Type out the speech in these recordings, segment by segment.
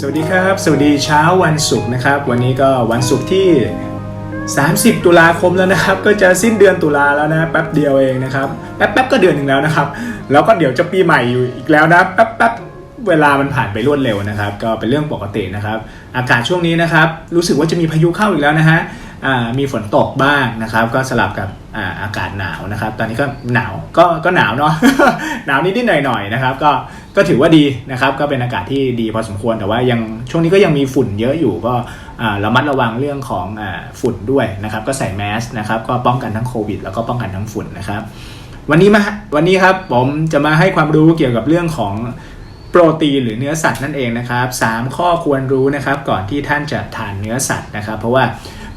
สวัสดีครับ สวัสดีเช้าวันศุกร์นะครับ วันนี้ก็วันศุกร์ที่ 30 ตุลาคมแล้วนะครับ ก็จะสิ้นเดือนตุลาแล้วนะแป๊บเดียวเองนะครับแป๊บๆก็เดือนหนึ่งแล้วนะครับ แล้วก็เดี๋ยวจะปีใหม่อยู่อีกแล้วนะแป๊บๆเวลามันผ่านไปรวดเร็วนะครับ ก็เป็นเรื่องปกตินะครับ อากาศช่วงนี้นะครับ รู้สึกว่าจะมีพายุเข้าอีกแล้วนะฮะ มีฝนตกบ้างนะครับ ก็สลับกับอาอากาศหนาวนะครับ ตอนนี้ก็หนาวก็ก็หนาวเนาะหนาวนิดๆหน่อยๆนะครับ ก็ก็ถือว่าดีนะครับ ก็เป็นอากาศที่ดีพอสมควรแต่ว่ายังช่วงนี้ก็ยังมีฝุ่นเยอะอยู่ก็ระมัดระวังเรื่องของอฝุ่นด้วยนะครับ ก็ใส่แมสนะครับ ก็ป้องกันทั้งโควิด แล้วก็ป้องกันทั้งฝุ่นนะครับ วันนี้มาวันนี้ครับผมจะมาให้ความรู้เกี่ยวกับเรื่องของโปรตีนหรือเนื้อสัตว์นั่นเองนะครับสามข้อควรรู้นะครับ ก่อนที่ท่านจะทานเนื้อสัตว์นะครับ เพราะว่า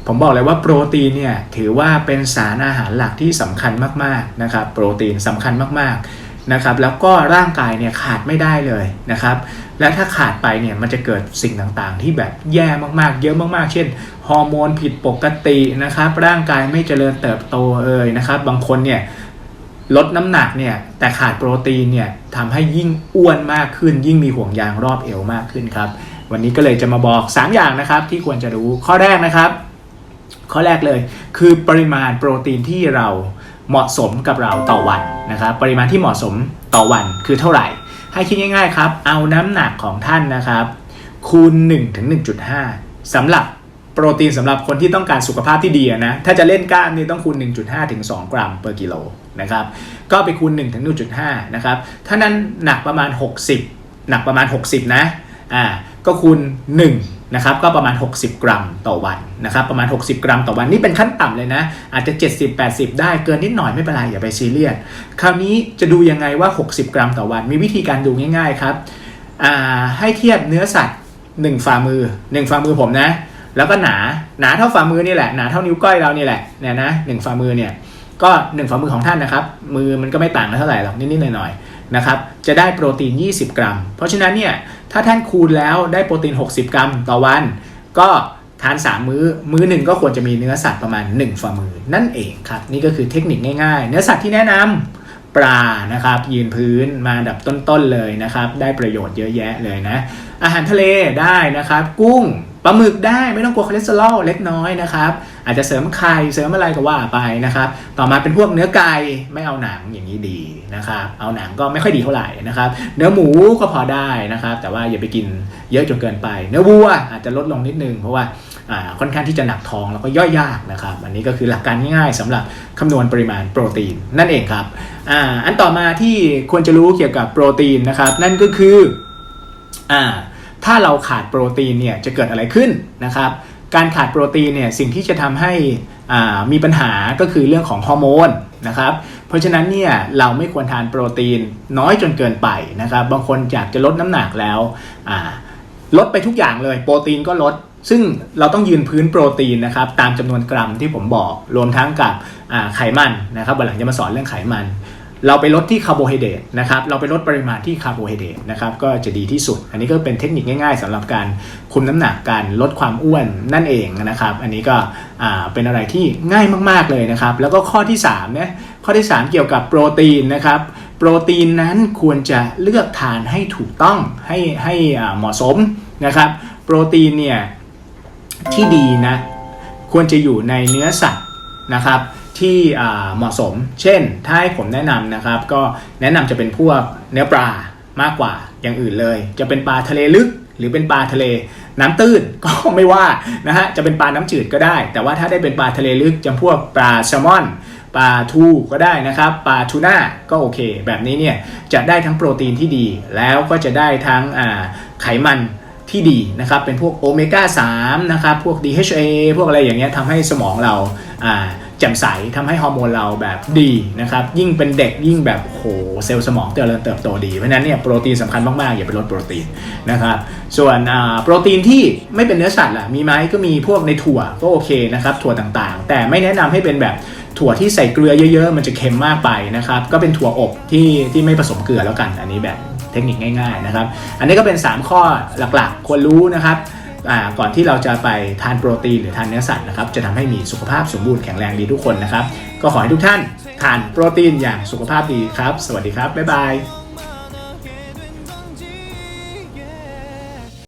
ผมบอกเลยว่าโปรตีนเนี่ยถือว่าเป็นสารอาหารหลักที่สำคัญมากๆนะครับโปรตีนสำคัญมากๆนะครับแล้วก็ร่างกายเนี่ยขาดไม่ได้เลยนะครับและถ้าขาดไปเนี่ยมันจะเกิดสิ่งต่างๆ ที่แบบแย่มากๆ เยอะมากๆ เช่นฮอร์โมนผิดปกตินะครับร่างกายไม่เจริญเติบโตเอ่ยนะครับบางคนเนี่ยลดน้ำหนักเนี่ยแต่ขาดโปรตีนเนี่ยทำให้ยิ่งอ้วนมากขึ้น ยิ่งมีห่วงยางรอบเอวมากขึ้นครับวันนี้ก็เลยจะมาบอก 3 อย่างนะครับที่ควรจะรู้ข้อแรกนะครับ ข้อแรกเลย คือปริมาณโปรตีนที่เราเหมาะสมกับเราต่อวันนะครับปริมาณที่เหมาะสมต่อวันคือเท่าไหร่ ให้คิดง่ายๆครับ เอาน้ำหนักของท่านนะครับ คูณ1ถึง1.5สำหรับโปรตีนสำหรับคนที่ต้องการสุขภาพที่ดีนะถ้าจะเล่นกล้ามนี่ต้องคูณ 1.5ถึง2กรัมเปอร์กิโลนะครับก็ไปคูณ1ถึง1.5นะครับถ้านั้นหนักประมาณ 60 หนักประมาณ 60 นะอ่าก็คูณ 1 นะครับก็ประมาณ 60 กรัมต่อวันนะครับประมาณ 60 กรัมต่อวันนี่เป็นขั้นต่ำเลยนะ อาจจะ 70-80 ได้เกินนิดหน่อยไม่เป็นไรอย่าไปซีเรียสคราวนี้จะดูยังไงว่า 60 กรัมต่อวัน มีวิธีการดูง่ายๆครับให้เทียบเนื้อสัตว์ 1 ฝ่ามือ 1 ฝ่ามือผมนะ แล้วก็หนาหนาเท่าฝ่ามือนี่แหละหนาเท่านิ้วก้อยเรานี่แหละเนี่ยนะหนึ่งฝ่ามือเนี่ยก็หนึ่งฝ่ามือของท่านนะครับมือมันก็ไม่ต่างกันเท่าไหร่หรอกนิดๆหน่อยๆ นะครับจะได้โปรตีน 20 กรัม เพราะฉะนั้นเนี่ยถ้าท่านคูณแล้วได้โปรตีน 60 กรัมต่อวัน ก็ทาน 3 มื้อ มื้อหนึ่งก็ควรจะมีเนื้อสัตว์ประมาณ 1 ฝ่ามือ นั่นเองครับ นี่ก็คือเทคนิคง่ายๆ เนื้อสัตว์ที่แนะนำปลานะครับ ยืนพื้นมาดับต้นๆเลยนะครับ ได้ประโยชน์เยอะแยะเลยนะ อาหารทะเลได้นะครับ กุ้งปลาหมึกได้ไม่ต้องกลัวคอเลสเตอรอลเล็กน้อยนะครับ อาจจะเสริมไข่เสริมอะไรก็ว่าไปนะครับ ต่อมาเป็นพวกเนื้อไก่ไม่เอาหนังอย่างนี้ดีนะครับ เอาหนังก็ไม่ค่อยดีเท่าไหร่นะครับ เนื้อหมูก็พอได้นะครับ แต่ว่าอย่าไปกินเยอะจนเกินไป เนื้อวัวอาจจะลดลงนิดนึงเพราะว่าค่อนข้างที่จะหนักท้องแล้วก็ย่อยยากนะครับ อันนี้ก็คือหลักการง่ายๆสำหรับคำนวณปริมาณโปรตีนนั่นเองครับออันต่อมาที่ควรจะรู้เกี่ยวกับโปรตีนนะครับ นั่นก็คืออถ้าเราขาดโปรตีนเนี่ยจะเกิดอะไรขึ้นนะครับ การขาดโปรตีนเนี่ยสิ่งที่จะทำให้มีปัญหาก็คือเรื่องของฮอร์โมนนะครับเพราะฉะนั้นเนี่ยเราไม่ควรทานโปรตีนน้อยจนเกินไปนะครับบางคนอยากจะลดน้ำหนักแล้วลดไปทุกอย่างเลยโปรตีนก็ลด ซึ่งเราต้องยืนพื้นโปรตีนนะครับตามจำนวนกรัมที่ผมบอกรวมทั้งกับไขมันนะครับวันหลังจะมาสอนเรื่องไขมัน เราไปลดที่คาร์โบไฮเดรตนะครับเราไปลดปริมาณที่คาร์โบไฮเดรตนะครับก็จะดีที่สุด อันนี้ก็เป็นเทคนิคง่ายๆสำหรับการคุมน้ำหนักการลดความอ้วนนั่นเองนะครับอันนี้ก็เป็นอะไรที่ง่ายมากๆเลยนะครับแล้วก็ข้อที่3เนี่ยข้อที่ 3 เกี่ยวกับโปรตีนนะครับโปรตีนนั้นควรจะเลือกทานให้ถูกต้องให้ให้เหมาะสมนะครับโปรตีนเนี่ยที่ดีนะควรจะอยู่ในเนื้อสัตว์นะครับ ที่เหมาะสม เช่น ถ้าให้ผมแนะนำนะครับ ก็แนะนำจะเป็นพวกเนื้อปลามากกว่าอย่างอื่นเลย จะเป็นปลาทะเลลึก หรือเป็นปลาทะเลน้ำตื้นก็ไม่ว่านะฮะ จะเป็นปลาน้ำจืดก็ได้ แต่ว่าถ้าได้เป็นปลาทะเลลึกจำพวกปลาแซลมอนปลาทูก็ได้นะครับ ปลาทูน่าก็โอเค แบบนี้เนี่ยจะได้ทั้งโปรตีนที่ดี แล้วก็จะได้ทั้งไขมันที่ดีนะครับ เป็นพวกโอเมก้า3นะครับ พวก DHA พวกอะไรอย่างเงี้ยทำให้สมองเราอ่า แจ่มใสทำให้ฮอร์โมนเราแบบดีนะครับยิ่งเป็นเด็กยิ่งแบบโหเซลล์สมองเจริญเติบโตดีเพราะนั้นเนี่ยโปรตีนสำคัญมากๆอย่าไปลดโปรตีนนะครับส่วนอ่าโปรตีนที่ไม่เป็นเนื้อสัตว์ล่ะมีไหมก็มีพวกในถั่วก็โอเคนะครับถั่วต่างๆ แต่ไม่แนะนำให้เป็นแบบถั่วที่ใส่เกลือเยอะๆ มันจะเค็มมากไปนะครับก็เป็นถั่วอบที่ที่ไม่ผสมเกลือแล้วกันอันนี้แบบเทคนิคง่ายๆนะครับอันนี้ก็เป็น 3 ข้อหลักๆ ควรรู้นะครับ ก่อนที่เราจะไปทานโปรตีนหรือทานเนื้อสัตว์นะครับจะทำให้มีสุขภาพสมบูรณ์แข็งแรงดีทุกคนนะครับ ก็ขอให้ทุกท่านทานโปรตีนอย่างสุขภาพดีครับ สวัสดีครับ บ๊ายบาย